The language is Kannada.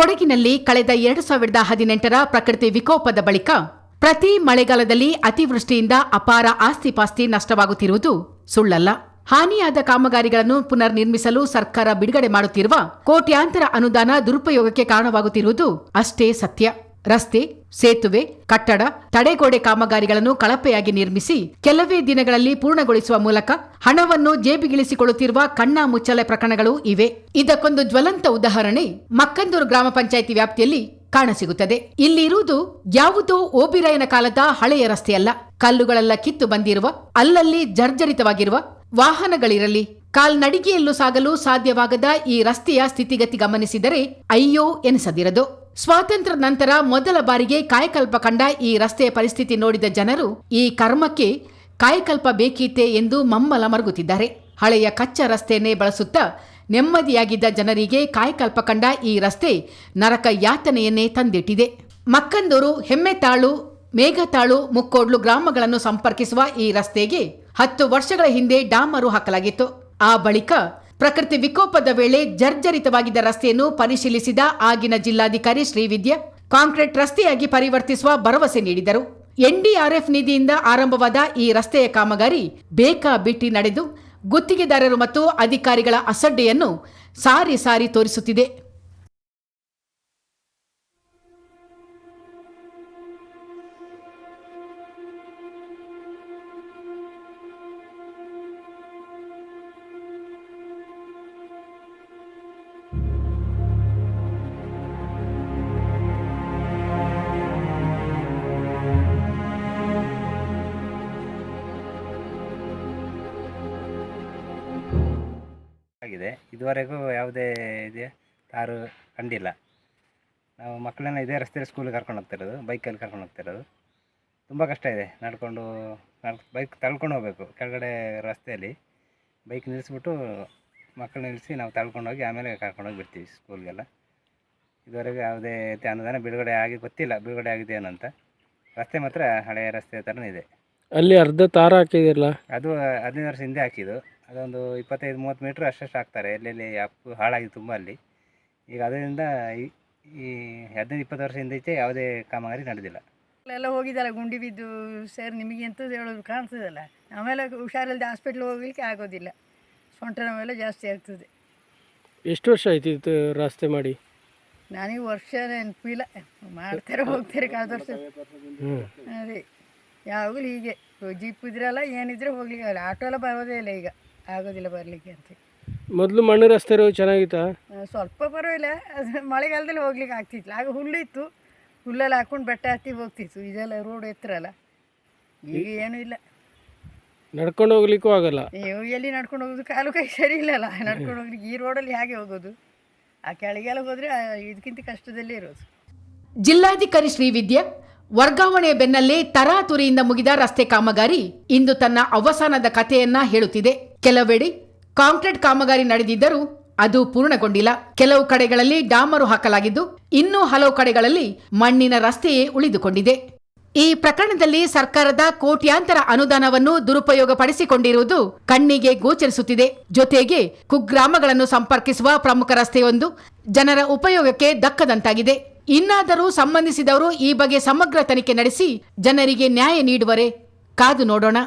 ಕೊಡಗಿನಲ್ಲಿ ಕಳೆದ ಎರಡು ಸಾವಿರದ ಹದಿನೆಂಟರ ಪ್ರಕೃತಿ ವಿಕೋಪದ ಬಳಿಕ ಪ್ರತಿ ಮಳೆಗಾಲದಲ್ಲಿ ಅತಿವೃಷ್ಟಿಯಿಂದ ಅಪಾರ ಆಸ್ತಿಪಾಸ್ತಿ ನಷ್ಟವಾಗುತ್ತಿರುವುದು ಸುಳ್ಳಲ್ಲ. ಹಾನಿಯಾದ ಕಾಮಗಾರಿಗಳನ್ನು ಪುನರ್ ನಿರ್ಮಿಸಲು ಸರ್ಕಾರ ಬಿಡುಗಡೆ ಮಾಡುತ್ತಿರುವ ಕೋಟ್ಯಾಂತರ ಅನುದಾನ ದುರುಪಯೋಗಕ್ಕೆ ಕಾರಣವಾಗುತ್ತಿರುವುದು ಅಷ್ಟೇ ಸತ್ಯ. ರಸ್ತೆ, ಸೇತುವೆ, ಕಟ್ಟಡ, ತಡೆಗೋಡೆ ಕಾಮಗಾರಿಗಳನ್ನು ಕಳಪೆಯಾಗಿ ನಿರ್ಮಿಸಿ ಕೆಲವೇ ದಿನಗಳಲ್ಲಿ ಪೂರ್ಣಗೊಳಿಸುವ ಮೂಲಕ ಹಣವನ್ನು ಜೇಬಿಗಿಳಿಸಿಕೊಳ್ಳುತ್ತಿರುವ ಕಣ್ಣಾ ಮುಚ್ಚಲೆ ಪ್ರಕರಣಗಳು ಇವೆ. ಇದಕ್ಕೊಂದು ಜ್ವಲಂತ ಉದಾಹರಣೆ ಮಕ್ಕಂದೂರು ಗ್ರಾಮ ಪಂಚಾಯಿತಿ ವ್ಯಾಪ್ತಿಯಲ್ಲಿ ಕಾಣಸಿಗುತ್ತದೆ. ಇಲ್ಲಿರುವುದು ಯಾವುದೋ ಓಬಿರಾಯನ ಕಾಲದ ಹಳೆಯ ರಸ್ತೆಯಲ್ಲ ಕಲ್ಲುಗಳೆಲ್ಲ ಕಿತ್ತು ಬಂದಿರುವ, ಅಲ್ಲಲ್ಲಿ ಜರ್ಜರಿತವಾಗಿರುವ ವಾಹನಗಳಿರಲಿ, ಕಾಲ್ನಡಿಗೆಯಲ್ಲೂ ಸಾಗಲು ಸಾಧ್ಯವಾಗದ ಈ ರಸ್ತೆಯ ಸ್ಥಿತಿಗತಿ ಗಮನಿಸಿದರೆ ಅಯ್ಯೋ ಎನಿಸದಿರದು. ಸ್ವಾತಂತ್ರ್ಯ ನಂತರ ಮೊದಲ ಬಾರಿಗೆ ಕಾಯಕಲ್ಪ ಕಂಡ ಈ ರಸ್ತೆಯ ಪರಿಸ್ಥಿತಿ ನೋಡಿದ ಜನರು, ಈ ಕರ್ಮಕ್ಕೆ ಕಾಯಕಲ್ಪ ಬೇಕಿತ್ತೆ ಎಂದು ಮಮ್ಮಲ ಮರುಗುತ್ತಿದ್ದಾರೆ. ಹಳೆಯ ಕಚ್ಚಾ ರಸ್ತೆಯನ್ನೇ ಬಳಸುತ್ತಾ ನೆಮ್ಮದಿಯಾಗಿದ್ದ ಜನರಿಗೆ ಕಾಯಕಲ್ಪ ಕಂಡ ಈ ರಸ್ತೆ ನರಕ ಯಾತನೆಯನ್ನೇ ತಂದಿಟ್ಟಿದೆ. ಮಕ್ಕಂದೂರು, ಹೆಮ್ಮೆತಾಳು, ಮೇಘತಾಳು, ಮುಕ್ಕೋಡ್ಲು ಗ್ರಾಮಗಳನ್ನು ಸಂಪರ್ಕಿಸುವ ಈ ರಸ್ತೆಗೆ ಹತ್ತು ವರ್ಷಗಳ ಹಿಂದೆ ಡಾಮರು ಹಾಕಲಾಗಿತ್ತು. ಆ ಬಳಿಕ ಪ್ರಕೃತಿ ವಿಕೋಪದ ವೇಳೆ ಜರ್ಜರಿತವಾಗಿದ್ದ ರಸ್ತೆಯನ್ನು ಪರಿಶೀಲಿಸಿದ ಆಗಿನ ಜಿಲ್ಲಾಧಿಕಾರಿ ಶ್ರೀವಿದ್ಯಾ ಕಾಂಕ್ರೀಟ್ ರಸ್ತೆಯಾಗಿ ಪರಿವರ್ತಿಸುವ ಭರವಸೆ ನೀಡಿದರು. ಎನ್ಡಿಆರ್ಎಫ್ ನಿಧಿಯಿಂದ ಆರಂಭವಾದ ಈ ರಸ್ತೆಯ ಕಾಮಗಾರಿ ಬೇಕಾ ಬಿಟ್ಟಿ ನಡೆದು ಗುತ್ತಿಗೆದಾರರು ಮತ್ತು ಅಧಿಕಾರಿಗಳ ಅಸಡ್ಡೆಯನ್ನು ಸಾರಿ ಸಾರಿ ತೋರಿಸುತ್ತಿದೆ. ಆಗಿದೆ ಇದುವರೆಗೂ ಯಾವುದೇ ಇದೆ ಕಾರು ಕಂಡಿಲ್ಲ. ನಾವು ಮಕ್ಕಳನ್ನ ಇದೇ ರಸ್ತೆಯಲ್ಲಿ ಸ್ಕೂಲಿಗೆ ಕರ್ಕೊಂಡು ಹೋಗ್ತಿರೋದು ಬೈಕಲ್ಲಿ ಕರ್ಕೊಂಡು ಹೋಗ್ತಿರೋದು ತುಂಬ ಕಷ್ಟ ಇದೆ. ನಡ್ಕೊಂಡು ಬೈಕ್ ತಳ್ಕೊಂಡು ಹೋಗ್ಬೇಕು. ಕೆಳಗಡೆ ರಸ್ತೆಯಲ್ಲಿ ಬೈಕ್ ನಿಲ್ಲಿಸ್ಬಿಟ್ಟು ಮಕ್ಕಳು ನಿಲ್ಲಿಸಿ ನಾವು ತಳ್ಕೊಂಡು ಹೋಗಿ ಆಮೇಲೆ ಕರ್ಕೊಂಡು ಹೋಗಿ ಬಿಡ್ತೀವಿ ಸ್ಕೂಲ್ಗೆಲ್ಲ ಇದುವರೆಗೂ ಯಾವುದೇ ರೀತಿ ಅನುದಾನ ಬಿಡುಗಡೆ ಆಗಿ ಗೊತ್ತಿಲ್ಲ. ಬಿಡುಗಡೆ ಆಗಿದೆ ಏನಂತ. ರಸ್ತೆ ಮಾತ್ರ ಹಳೆಯ ರಸ್ತೆ ಥರನೇ ಇದೆ. ಅಲ್ಲಿ ಅರ್ಧ ತಾರ ಹಾಕಿದಿರಲ್ಲ ಅದು ಹದಿನೈದು ವರ್ಷ ಹಿಂದೆ ಹಾಕಿದ್ದು. ಅದೊಂದು ಇಪ್ಪತ್ತೈದು ಮೂವತ್ತು ಮೀಟ್ರ್ ಅಷ್ಟಷ್ಟು ಹಾಕ್ತಾರೆ. ಎಲ್ಲೆಲ್ಲಿ ಅಪ್ಪು ಹಾಳಾಗಿದೆ ತುಂಬ ಅಲ್ಲಿ. ಈಗ ಅದರಿಂದ ಈ- ಈ ಹದಿನೈದು ಇಪ್ಪತ್ತು ವರ್ಷ ಹಿಂದೀಚೆ ಯಾವುದೇ ಕಾಮಗಾರಿ ನಡೆದಿಲ್ಲ. ಎಲ್ಲ ಹೋಗಿದ್ದಲ್ಲ ಗುಂಡಿ ಬಿದ್ದು ಸರ್ ನಿಮಗೆ ಎಂಥದ್ದು ಹೇಳೋದು ಕಾಣ್ತದಲ್ಲ ಆಮೇಲೆ ಹುಷಾರಿಲ್ಲದೆ ಹಾಸ್ಪಿಟ್ಲ್ ಹೋಗ್ಲಿಕ್ಕೆ ಆಗೋದಿಲ್ಲ. ಸೊಂಟ ಮೇಲೆ ಜಾಸ್ತಿ ಆಗ್ತದೆ. ಎಷ್ಟು ವರ್ಷ ಆಯ್ತು ಇದು ರಸ್ತೆ ಮಾಡಿ? ನನಗೆ ವರ್ಷ ನೆನಪಿಲ್ಲ. ಮಾಡ್ತಾರೆ ಹೋಗ್ತಾರೆ ಕಳೆದ ವರ್ಷ. ಅದೇ ಯಾವಾಗಲೂ ಹೀಗೆ. ಜೀಪ್ ಇದ್ರಲ್ಲ ಏನಿದ್ರೆ ಹೋಗ್ಲಿಕ್ಕೆ ಆಗಲ್ಲ. ಆಟೋ ಎಲ್ಲ ಬರೋದೇ ಇಲ್ಲ ಈಗ. ಆಗೋದಿಲ್ಲ ಬರಲಿಕ್ಕೆ ಅಂತ. ಮೊದಲು ಮಣ್ಣು ರಸ್ತೆ ಚೆನ್ನಾಗಿತ್ತ ಚೆನ್ನಾಗಿತ್ತಾ? ಆ, ಸ್ವಲ್ಪ ಪರವಾಗಿಲ್ಲ. ಅದು ಮಳೆಗಾಲದಲ್ಲಿ ಹೋಗ್ಲಿಕ್ಕೆ ಆಗ್ತಿತ್ತು ಆಗ ಹುಲ್ಲು ಇತ್ತು ಹುಲ್ಲೆಲ್ಲ ಹಾಕೊಂಡು ಬೆಟ್ಟ ಹತ್ತಿ ಹೋಗ್ತಿತ್ತು. ಇದೆಲ್ಲ ರೋಡ್ ಎತ್ತರಲ್ಲ. ಈಗ ಏನೂ ಇಲ್ಲ. ನಡ್ಕೊಂಡು ಹೋಗ್ಲಿಕ್ಕೂ ಆಗಲ್ಲ. ನೀವು ಎಲ್ಲಿ ನಡ್ಕೊಂಡು ಹೋಗೋದು? ಕಾಲು ಕೈ ಸರಿ ಇಲ್ಲಲ್ಲ. ನಡ್ಕೊಂಡು ಹೋಗ್ಲಿಕ್ಕೆ ಈ ರೋಡಲ್ಲಿ ಹೇಗೆ ಹೋಗೋದು? ಆ ಕೆಳಗೆಲ್ಲ ಹೋದರೆ ಇದಕ್ಕಿಂತ ಕಷ್ಟದಲ್ಲೇ ಇರೋದು. ಜಿಲ್ಲಾಧಿಕಾರಿ ಶ್ರೀವಿದ್ಯ ವರ್ಗಾವಣೆ ಬೆನ್ನಲ್ಲೇ ತರಾತುರಿಯಿಂದ ಮುಗಿದ ರಸ್ತೆ ಕಾಮಗಾರಿ ಇಂದು ತನ್ನ ಅವಸಾನದ ಕಥೆಯನ್ನ ಹೇಳುತ್ತಿದೆ. ಕೆಲವೆಡೆ ಕಾಂಕ್ರೀಟ್ ಕಾಮಗಾರಿ ನಡೆದಿದ್ದರೂ ಅದು ಪೂರ್ಣಗೊಂಡಿಲ್ಲ. ಕೆಲವು ಕಡೆಗಳಲ್ಲಿ ಡಾಮರು ಹಾಕಲಾಗಿದ್ದು, ಇನ್ನೂ ಹಲವು ಕಡೆಗಳಲ್ಲಿ ಮಣ್ಣಿನ ರಸ್ತೆಯೇ ಉಳಿದುಕೊಂಡಿದೆ. ಈ ಪ್ರಕರಣದಲ್ಲಿ ಸರ್ಕಾರದ ಕೋಟ್ಯಾಂತರ ಅನುದಾನವನ್ನು ದುರುಪಯೋಗಪಡಿಸಿಕೊಂಡಿರುವುದು ಕಣ್ಣಿಗೆ ಗೋಚರಿಸುತ್ತಿದೆ. ಜೊತೆಗೆ ಕುಗ್ರಾಮಗಳನ್ನು ಸಂಪರ್ಕಿಸುವ ಪ್ರಮುಖ ರಸ್ತೆಯೊಂದು ಜನರ ಉಪಯೋಗಕ್ಕೆ ದಕ್ಕದಂತಾಗಿದೆ. ಇನ್ನಾದರೂ ಸಂಬಂಧಿಸಿದವರು ಈ ಬಗ್ಗೆ ಸಮಗ್ರ ತನಿಖೆ ನಡೆಸಿ ಜನರಿಗೆ ನ್ಯಾಯ ನೀಡುವರೆ ಕಾದು ನೋಡೋಣ.